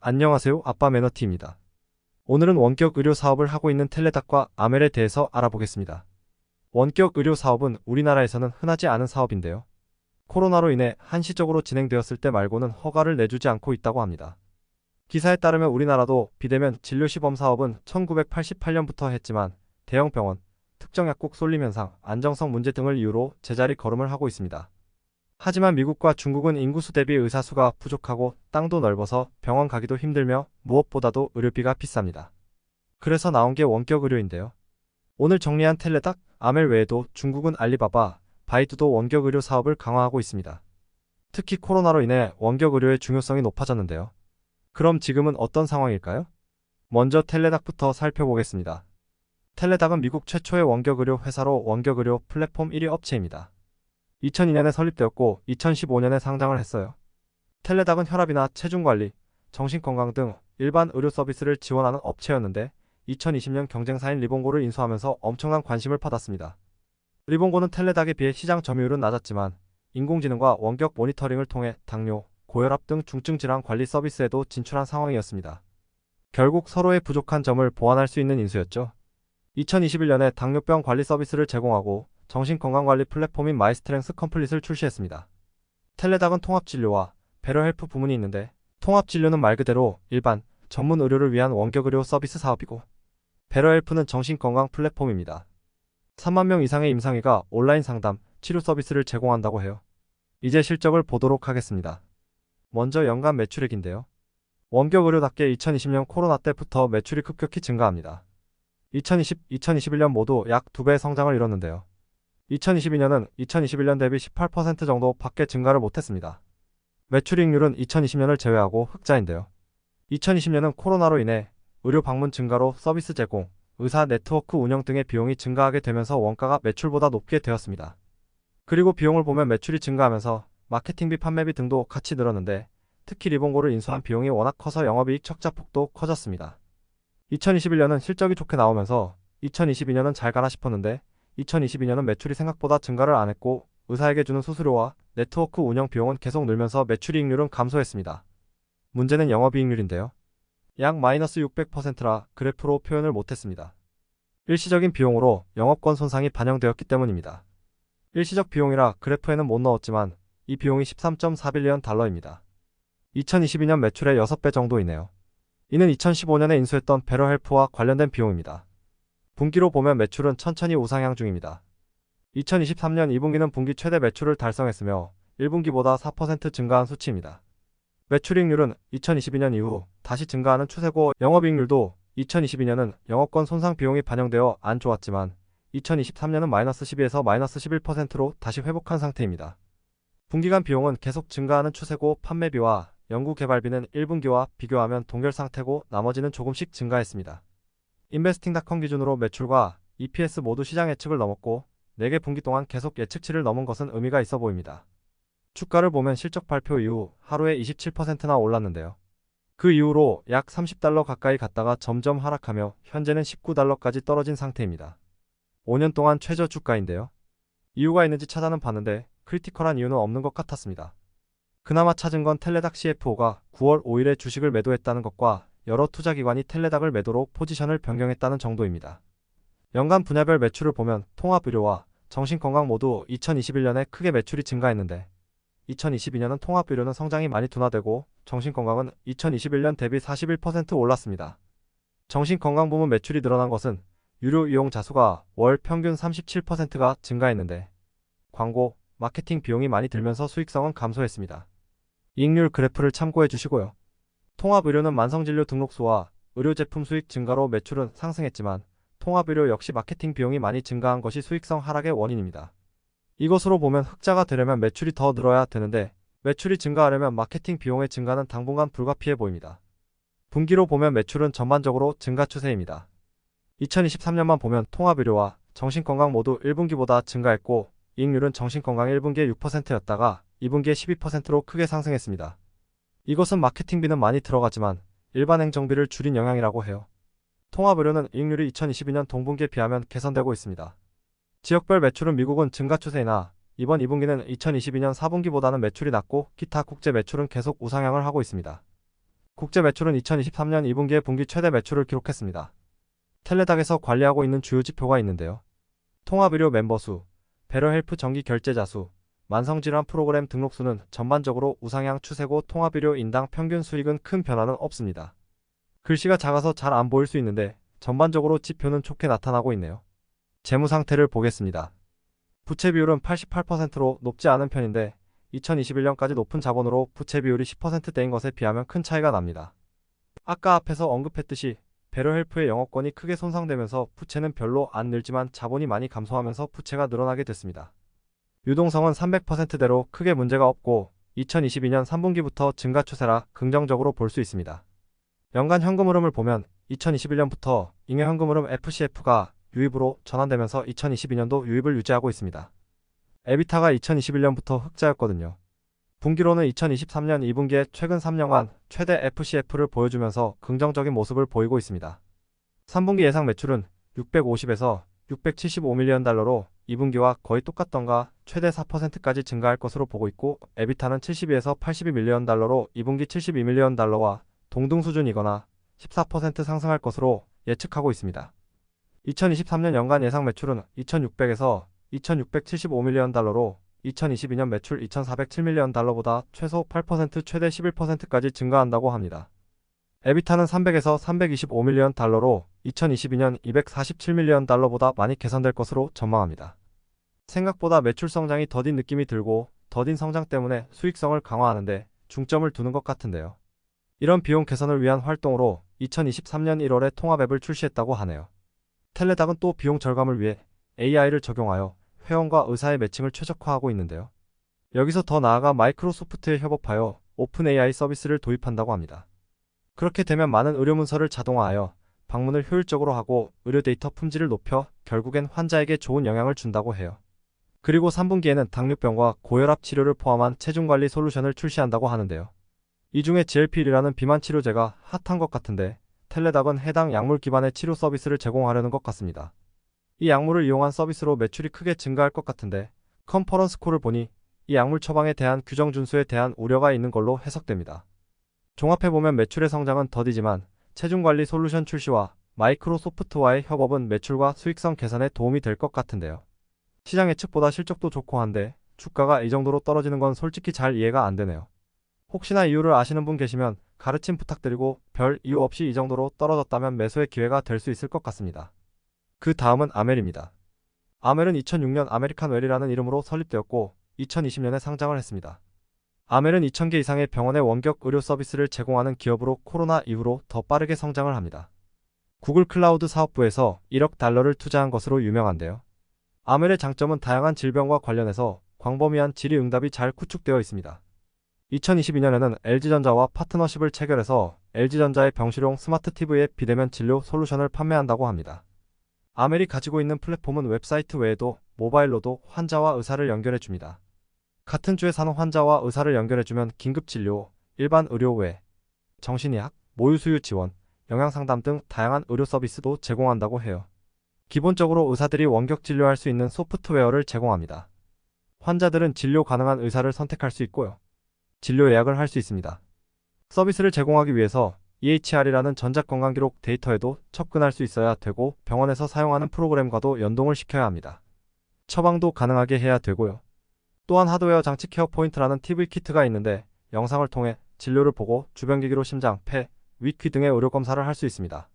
안녕하세요. 아빠 매너티입니다. 오늘은 원격 의료 사업을 하고 있는 텔레닥과 아멜에 대해서 알아보겠습니다. 원격 의료 사업은 우리나라에서는 흔하지 않은 사업인데요. 코로나로 인해 한시적으로 진행되었을 때 말고는 허가를 내주지 않고 있다고 합니다. 기사에 따르면 우리나라도 비대면 진료시범 사업은 1988년부터 했지만 대형 병원, 특정 약국 쏠림 현상, 안정성 문제 등을 이유로 제자리 걸음을 하고 있습니다. 하지만 미국과 중국은 인구수 대비 의사 수가 부족하고 땅도 넓어서 병원 가기도 힘들며 무엇보다도 의료비가 비쌉니다. 그래서 나온 게 원격 의료인데요. 오늘 정리한 텔레닥, 아멜 외에도 중국은 알리바바, 바이두도 원격 의료 사업을 강화하고 있습니다. 특히 코로나로 인해 원격 의료의 중요성이 높아졌는데요. 그럼 지금은 어떤 상황일까요? 먼저 텔레닥부터 살펴보겠습니다. 텔레닥은 미국 최초의 원격 의료 회사로 원격 의료 플랫폼 1위 업체입니다. 2002년에 설립되었고 2015년에 상장을 했어요. 텔레닥은 혈압이나 체중 관리, 정신건강 등 일반 의료 서비스를 지원하는 업체였는데 2020년 경쟁사인 리본고를 인수하면서 엄청난 관심을 받았습니다. 리본고는 텔레닥에 비해 시장 점유율은 낮았지만 인공지능과 원격 모니터링을 통해 당뇨, 고혈압 등 중증 질환 관리 서비스에도 진출한 상황이었습니다. 결국 서로의 부족한 점을 보완할 수 있는 인수였죠. 2021년에 당뇨병 관리 서비스를 제공하고 정신건강관리 플랫폼인 마이스트렝스 컴플릿을 출시했습니다. 텔레닥은 통합진료와 배려헬프 부문이 있는데 통합진료는 말 그대로 일반, 전문 의료를 위한 원격의료 서비스 사업이고 배려헬프는 정신건강 플랫폼입니다. 3만 명 이상의 임상의가 온라인 상담, 치료 서비스를 제공한다고 해요. 이제 실적을 보도록 하겠습니다. 먼저 연간 매출액인데요. 원격 의료답게 2020년 코로나 때부터 매출이 급격히 증가합니다. 2020, 2021년 모두 약 2배 성장을 이뤘는데요. 2022년은 2021년 대비 18% 정도 밖에 증가를 못했습니다. 매출익률은 2020년을 제외하고 흑자인데요. 2020년은 코로나로 인해 의료 방문 증가로 서비스 제공, 의사 네트워크 운영 등의 비용이 증가하게 되면서 원가가 매출보다 높게 되었습니다. 그리고 비용을 보면 매출이 증가하면서 마케팅비 판매비 등도 같이 늘었는데 특히 리본고를 인수한 비용이 워낙 커서 영업이익 적자 폭도 커졌습니다. 2021년은 실적이 좋게 나오면서 2022년은 잘 가나 싶었는데 2022년은 매출이 생각보다 증가를 안 했고 의사에게 주는 수수료와 네트워크 운영 비용은 계속 늘면서 매출이익률은 감소했습니다. 문제는 영업이익률인데요. 약 마이너스 600%라 그래프로 표현을 못했습니다. 일시적인 비용으로 영업권 손상이 반영되었기 때문입니다. 일시적 비용이라 그래프에는 못 넣었지만 이 비용이 13.4빌리언 달러입니다. 2022년 매출의 6배 정도이네요. 이는 2015년에 인수했던 베러 헬프와 관련된 비용입니다. 분기로 보면 매출은 천천히 우상향 중입니다. 2023년 2분기는 분기 최대 매출을 달성했으며 1분기보다 4% 증가한 수치입니다. 매출익률은 2022년 이후 다시 증가하는 추세고 영업이익률도 2022년은 영업권 손상 비용이 반영되어 안 좋았지만 2023년은 마이너스 12에서 마이너스 11%로 다시 회복한 상태입니다. 분기간 비용은 계속 증가하는 추세고 판매비와 연구개발비는 1분기와 비교하면 동결 상태고 나머지는 조금씩 증가했습니다. 인베스팅닷컴 기준으로 매출과 EPS 모두 시장 예측을 넘었고 4개 분기 동안 계속 예측치를 넘은 것은 의미가 있어 보입니다. 주가를 보면 실적 발표 이후 하루에 27%나 올랐는데요. 그 이후로 약 30달러 가까이 갔다가 점점 하락하며 현재는 19달러까지 떨어진 상태입니다. 5년 동안 최저 주가인데요. 이유가 있는지 찾아는 봤는데 크리티컬한 이유는 없는 것 같았습니다. 그나마 찾은 건 텔레닥 CFO가 9월 5일에 주식을 매도했다는 것과 여러 투자기관이 텔레닥을 매도로 포지션을 변경했다는 정도입니다. 연간 분야별 매출을 보면 통합의료와 정신건강 모두 2021년에 크게 매출이 증가했는데 2022년은 통합의료는 성장이 많이 둔화되고 정신건강은 2021년 대비 41% 올랐습니다. 정신건강 부문 매출이 늘어난 것은 유료 이용 자 수가 월 평균 37%가 증가했는데 광고, 마케팅 비용이 많이 들면서 수익성은 감소했습니다. 이익률 그래프를 참고해 주시고요. 통합의료는 만성진료 등록수와 의료제품 수익 증가로 매출은 상승했지만 통합의료 역시 마케팅 비용이 많이 증가한 것이 수익성 하락의 원인입니다. 이것으로 보면 흑자가 되려면 매출이 더 늘어야 되는데 매출이 증가하려면 마케팅 비용의 증가는 당분간 불가피해 보입니다. 분기로 보면 매출은 전반적으로 증가 추세입니다. 2023년만 보면 통합의료와 정신건강 모두 1분기보다 증가했고 이익률은 정신건강 1분기에 6%였다가 2분기에 12%로 크게 상승했습니다. 이것은 마케팅비는 많이 들어가지만 일반 행정비를 줄인 영향이라고 해요. 통합의료는 이익률이 2022년 동분기에 비하면 개선되고 있습니다. 지역별 매출은 미국은 증가 추세이나 이번 2분기는 2022년 4분기보다는 매출이 낮고 기타 국제 매출은 계속 우상향을 하고 있습니다. 국제 매출은 2023년 2분기에 분기 최대 매출을 기록했습니다. 텔레닥에서 관리하고 있는 주요 지표가 있는데요. 통합의료 멤버 수, 베러헬프 정기 결제자 수, 만성질환 프로그램 등록 수는 전반적으로 우상향 추세고 통합의료 인당 평균 수익은 큰 변화는 없습니다. 글씨가 작아서 잘 안 보일 수 있는데 전반적으로 지표는 좋게 나타나고 있네요. 재무 상태를 보겠습니다. 부채 비율은 88%로 높지 않은 편인데 2021년까지 높은 자본으로 부채 비율이 10%대인 것에 비하면 큰 차이가 납니다. 아까 앞에서 언급했듯이 베러헬프의 영업권이 크게 손상되면서 부채는 별로 안 늘지만 자본이 많이 감소하면서 부채가 늘어나게 됐습니다. 유동성은 300%대로 크게 문제가 없고 2022년 3분기부터 증가 추세라 긍정적으로 볼 수 있습니다. 연간 현금 흐름을 보면 2021년부터 잉여 현금 흐름 FCF가 유입으로 전환되면서 2022년도 유입을 유지하고 있습니다. 에비타가 2021년부터 흑자였거든요. 분기로는 2023년 2분기에 최근 3년간 최대 FCF를 보여주면서 긍정적인 모습을 보이고 있습니다. 3분기 예상 매출은 650에서 675밀리언 달러로 2분기와 거의 똑같던가 최대 4%까지 증가할 것으로 보고 있고 에비타는 72에서 82 밀리언 달러로 2분기 72 밀리언 달러와 동등 수준이거나 14% 상승할 것으로 예측하고 있습니다. 2023년 연간 예상 매출은 2,600에서 2,675 밀리언 달러로 2022년 매출 2,407 밀리언 달러보다 최소 8% 최대 11%까지 증가한다고 합니다. 에비타는 300에서 325 밀리언 달러로 2022년 247 밀리언 달러보다 많이 개선될 것으로 전망합니다. 생각보다 매출 성장이 더딘 느낌이 들고 더딘 성장 때문에 수익성을 강화하는데 중점을 두는 것 같은데요. 이런 비용 개선을 위한 활동으로 2023년 1월에 통합 앱을 출시했다고 하네요. 텔레닥은 또 비용 절감을 위해 AI를 적용하여 회원과 의사의 매칭을 최적화하고 있는데요. 여기서 더 나아가 마이크로소프트에 협업하여 오픈 AI 서비스를 도입한다고 합니다. 그렇게 되면 많은 의료 문서를 자동화하여 방문을 효율적으로 하고 의료 데이터 품질을 높여 결국엔 환자에게 좋은 영향을 준다고 해요. 그리고 3분기에는 당뇨병과 고혈압 치료를 포함한 체중 관리 솔루션을 출시한다고 하는데요. 이 중에 GLP-1이라는 비만 치료제가 핫한 것 같은데 텔레닥은 해당 약물 기반의 치료 서비스를 제공하려는 것 같습니다. 이 약물을 이용한 서비스로 매출이 크게 증가할 것 같은데 컨퍼런스 콜을 보니 이 약물 처방에 대한 규정 준수에 대한 우려가 있는 걸로 해석됩니다. 종합해보면 매출의 성장은 더디지만 체중 관리 솔루션 출시와 마이크로소프트와의 협업은 매출과 수익성 개선에 도움이 될 것 같은데요. 시장 예측보다 실적도 좋고 한데 주가가 이 정도로 떨어지는 건 솔직히 잘 이해가 안 되네요. 혹시나 이유를 아시는 분 계시면 가르침 부탁드리고 별 이유 없이 이 정도로 떨어졌다면 매수의 기회가 될 수 있을 것 같습니다. 그 다음은 아멜입니다. 아멜은 2006년 아메리칸 웰이라는 이름으로 설립되었고 2020년에 상장을 했습니다. 아멜은 2,000개 이상의 병원의 원격 의료 서비스를 제공하는 기업으로 코로나 이후로 더 빠르게 성장을 합니다. 구글 클라우드 사업부에서 1억 달러를 투자한 것으로 유명한데요. 아멜의 장점은 다양한 질병과 관련해서 광범위한 질의 응답이 잘 구축되어 있습니다. 2022년에는 LG전자와 파트너십을 체결해서 LG전자의 병실용 스마트 TV의 비대면 진료 솔루션을 판매한다고 합니다. 아멜이 가지고 있는 플랫폼은 웹사이트 외에도 모바일로도 환자와 의사를 연결해 줍니다. 같은 주에 사는 환자와 의사를 연결해 주면 긴급 진료, 일반 의료 외, 정신의학, 모유수유 지원, 영양상담 등 다양한 의료 서비스도 제공한다고 해요. 기본적으로 의사들이 원격 진료할 수 있는 소프트웨어를 제공합니다. 환자들은 진료 가능한 의사를 선택할 수 있고요. 진료 예약을 할 수 있습니다. 서비스를 제공하기 위해서 EHR이라는 전자건강기록 데이터에도 접근할 수 있어야 되고 병원에서 사용하는 프로그램과도 연동을 시켜야 합니다. 처방도 가능하게 해야 되고요. 또한 하드웨어 장치 케어 포인트라는 TV 키트가 있는데 영상을 통해 진료를 보고 주변 기기로 심장, 폐, 위퀴 등의 의료 검사를 할 수 있습니다.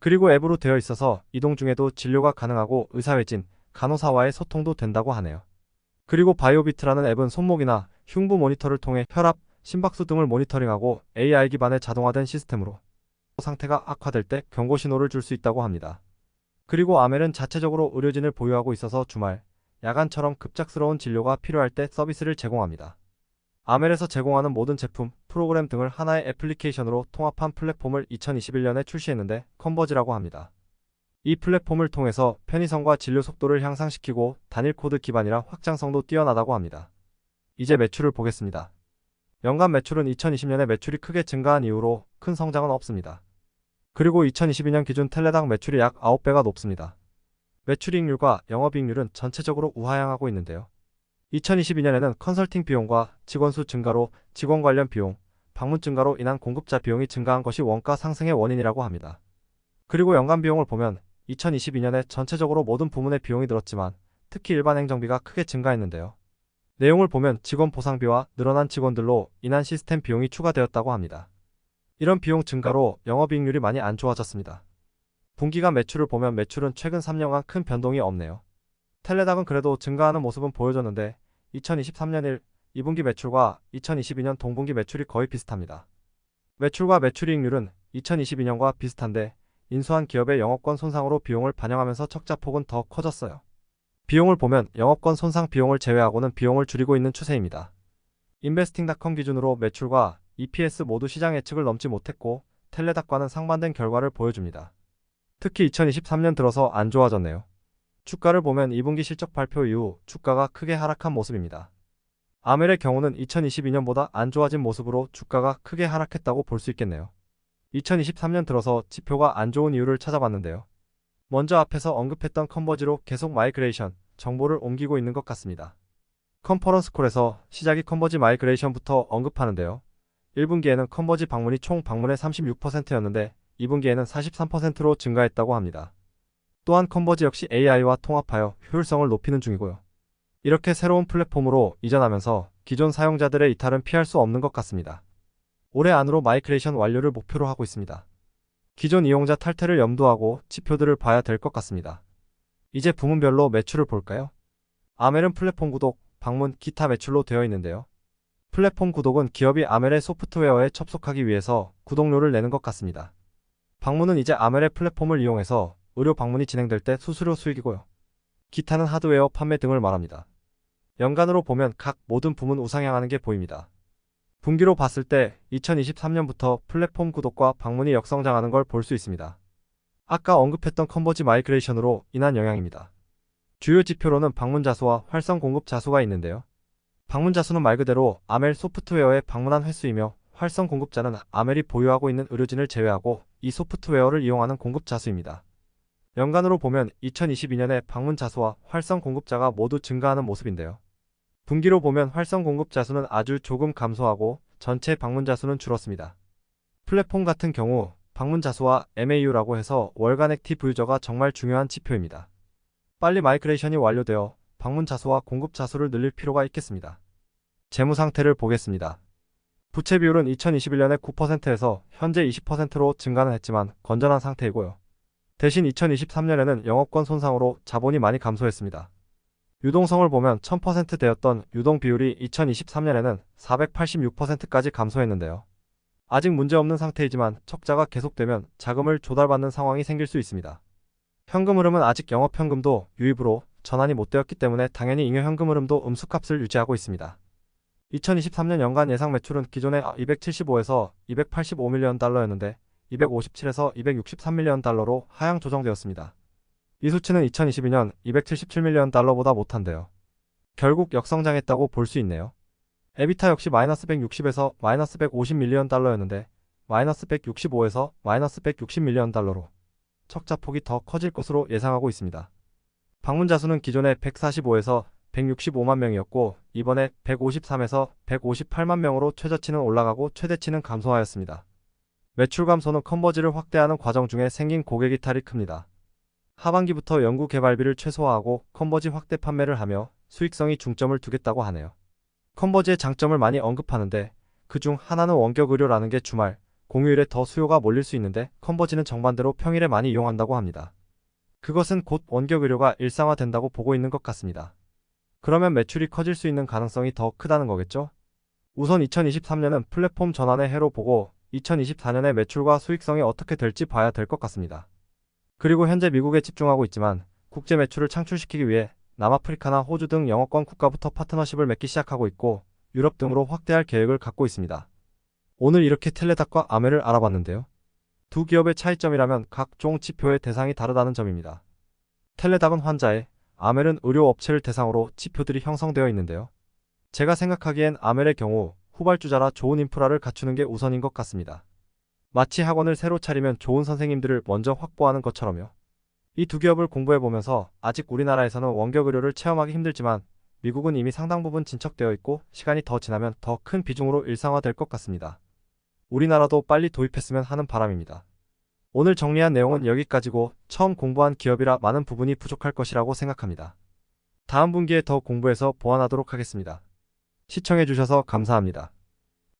그리고 앱으로 되어 있어서 이동 중에도 진료가 가능하고 의사 회진, 간호사와의 소통도 된다고 하네요. 그리고 바이오비트라는 앱은 손목이나 흉부 모니터를 통해 혈압, 심박수 등을 모니터링하고 AI 기반의 자동화된 시스템으로 상태가 악화될 때 경고 신호를 줄 수 있다고 합니다. 그리고 아멜은 자체적으로 의료진을 보유하고 있어서 주말, 야간처럼 급작스러운 진료가 필요할 때 서비스를 제공합니다. 아멜에서 제공하는 모든 제품, 프로그램 등을 하나의 애플리케이션으로 통합한 플랫폼을 2021년에 출시했는데 컨버지라고 합니다. 이 플랫폼을 통해서 편의성과 진료 속도를 향상시키고 단일 코드 기반이라 확장성도 뛰어나다고 합니다. 이제 매출을 보겠습니다. 연간 매출은 2020년에 매출이 크게 증가한 이후로 큰 성장은 없습니다. 그리고 2022년 기준 텔레당 매출이 약 9배가 높습니다. 매출이익률과 영업이익률은 전체적으로 우하향하고 있는데요. 2022년에는 컨설팅 비용과 직원 수 증가로 직원 관련 비용, 방문 증가로 인한 공급자 비용이 증가한 것이 원가 상승의 원인이라고 합니다. 그리고 연간 비용을 보면 2022년에 전체적으로 모든 부문의 비용이 늘었지만 특히 일반 행정비가 크게 증가했는데요. 내용을 보면 직원 보상비와 늘어난 직원들로 인한 시스템 비용이 추가되었다고 합니다. 이런 비용 증가로 영업이익률이 많이 안 좋아졌습니다. 분기간 매출을 보면 매출은 최근 3년간 큰 변동이 없네요. 텔레닥은 그래도 증가하는 모습은 보여줬는데 2023년 1, 2분기 매출과 2022년 동분기 매출이 거의 비슷합니다. 매출과 매출이익률은 2022년과 비슷한데 인수한 기업의 영업권 손상으로 비용을 반영하면서 적자폭은 더 커졌어요. 비용을 보면 영업권 손상 비용을 제외하고는 비용을 줄이고 있는 추세입니다. 인베스팅닷컴 기준으로 매출과 EPS 모두 시장 예측을 넘지 못했고 텔레닥과는 상반된 결과를 보여줍니다. 특히 2023년 들어서 안 좋아졌네요. 주가를 보면 2분기 실적 발표 이후 주가가 크게 하락한 모습입니다. 아멜의 경우는 2022년보다 안 좋아진 모습으로 주가가 크게 하락했다고 볼 수 있겠네요. 2023년 들어서 지표가 안 좋은 이유를 찾아봤는데요. 먼저 앞에서 언급했던 컨버지로 계속 마이그레이션, 정보를 옮기고 있는 것 같습니다. 컨퍼런스 콜에서 시작이 컨버지 마이그레이션부터 언급하는데요. 1분기에는 컨버지 방문이 총 방문의 36%였는데 2분기에는 43%로 증가했다고 합니다. 또한 컨버지 역시 AI와 통합하여 효율성을 높이는 중이고요. 이렇게 새로운 플랫폼으로 이전하면서 기존 사용자들의 이탈은 피할 수 없는 것 같습니다. 올해 안으로 마이그레이션 완료를 목표로 하고 있습니다. 기존 이용자 탈퇴를 염두하고 지표들을 봐야 될 것 같습니다. 이제 부문별로 매출을 볼까요? 아멜은 플랫폼 구독, 방문, 기타 매출로 되어 있는데요. 플랫폼 구독은 기업이 아멜의 소프트웨어에 접속하기 위해서 구독료를 내는 것 같습니다. 방문은 이제 아멜의 플랫폼을 이용해서 의료 방문이 진행될 때 수수료 수익이고요. 기타는 하드웨어 판매 등을 말합니다. 연간으로 보면 각 모든 부문 우상향하는 게 보입니다. 분기로 봤을 때 2023년부터 플랫폼 구독과 방문이 역성장하는 걸 볼 수 있습니다. 아까 언급했던 컨버지 마이그레이션으로 인한 영향입니다. 주요 지표로는 방문 자 수와 활성 공급 자수가 있는데요. 방문 자 수는 말 그대로 아멜 소프트웨어에 방문한 횟수이며 활성 공급자는 아멜이 보유하고 있는 의료진을 제외하고 이 소프트웨어를 이용하는 공급 자 수입니다. 연간으로 보면 2022년에 방문 자수와 활성 공급자가 모두 증가하는 모습인데요. 분기로 보면 활성 공급자 수는 아주 조금 감소하고 전체 방문자 수는 줄었습니다. 플랫폼 같은 경우 방문자 수와 MAU라고 해서 월간 액티브 유저가 정말 중요한 지표입니다. 빨리 마이그레이션이 완료되어 방문자 수와 공급자 수를 늘릴 필요가 있겠습니다. 재무 상태를 보겠습니다. 부채 비율은 2021년에 9%에서 현재 20%로 증가는 했지만 건전한 상태이고요. 대신 2023년에는 영업권 손상으로 자본이 많이 감소했습니다. 유동성을 보면 1000% 되었던 유동 비율이 2023년에는 486%까지 감소했는데요. 아직 문제없는 상태이지만 척자가 계속되면 자금을 조달받는 상황이 생길 수 있습니다. 현금 흐름은 아직 영업 현금도 유입으로 전환이 못 되었기 때문에 당연히 잉여 현금 흐름도 음수값을 유지하고 있습니다. 2023년 연간 예상 매출은 기존의 275에서 285밀리언 달러였는데 257에서 263밀리언 달러로 하향 조정되었습니다. 이 수치는 2022년 277밀리언 달러보다 못한데요. 결국 역성장했다고 볼 수 있네요. 에비타 역시 마이너스 160에서 마이너스 150밀리언 달러였는데 마이너스 165에서 마이너스 160밀리언 달러로 척자폭이 더 커질 것으로 예상하고 있습니다. 방문자 수는 기존에 145에서 165만 명이었고 이번에 153에서 158만 명으로 최저치는 올라가고 최대치는 감소하였습니다. 매출 감소는 컨버지를 확대하는 과정 중에 생긴 고객 이탈이 큽니다. 하반기부터 연구 개발비를 최소화하고 컨버지 확대 판매를 하며 수익성이 중점을 두겠다고 하네요. 컨버지의 장점을 많이 언급하는데 그 중 하나는 원격 의료라는 게 주말, 공휴일에 더 수요가 몰릴 수 있는데 컨버지는 정반대로 평일에 많이 이용한다고 합니다. 그것은 곧 원격 의료가 일상화된다고 보고 있는 것 같습니다. 그러면 매출이 커질 수 있는 가능성이 더 크다는 거겠죠? 우선 2023년은 플랫폼 전환의 해로 보고 2024년의 매출과 수익성이 어떻게 될지 봐야 될 것 같습니다. 그리고 현재 미국에 집중하고 있지만 국제 매출을 창출시키기 위해 남아프리카나 호주 등 영어권 국가부터 파트너십을 맺기 시작하고 있고 유럽 등으로 확대할 계획을 갖고 있습니다. 오늘 이렇게 텔레닥과 아멜을 알아봤는데요. 두 기업의 차이점이라면 각종 지표의 대상이 다르다는 점입니다. 텔레닥은 환자에, 아멜은 의료업체를 대상으로 지표들이 형성되어 있는데요. 제가 생각하기엔 아멜의 경우 후발주자라 좋은 인프라를 갖추는 게 우선인 것 같습니다. 마치 학원을 새로 차리면 좋은 선생님들을 먼저 확보하는 것처럼요. 이 두 기업을 공부해보면서 아직 우리나라에서는 원격의료를 체험하기 힘들지만 미국은 이미 상당 부분 진척되어 있고 시간이 더 지나면 더 큰 비중으로 일상화될 것 같습니다. 우리나라도 빨리 도입했으면 하는 바람입니다. 오늘 정리한 내용은 여기까지고 처음 공부한 기업이라 많은 부분이 부족할 것이라고 생각합니다. 다음 분기에 더 공부해서 보완하도록 하겠습니다. 시청해주셔서 감사합니다.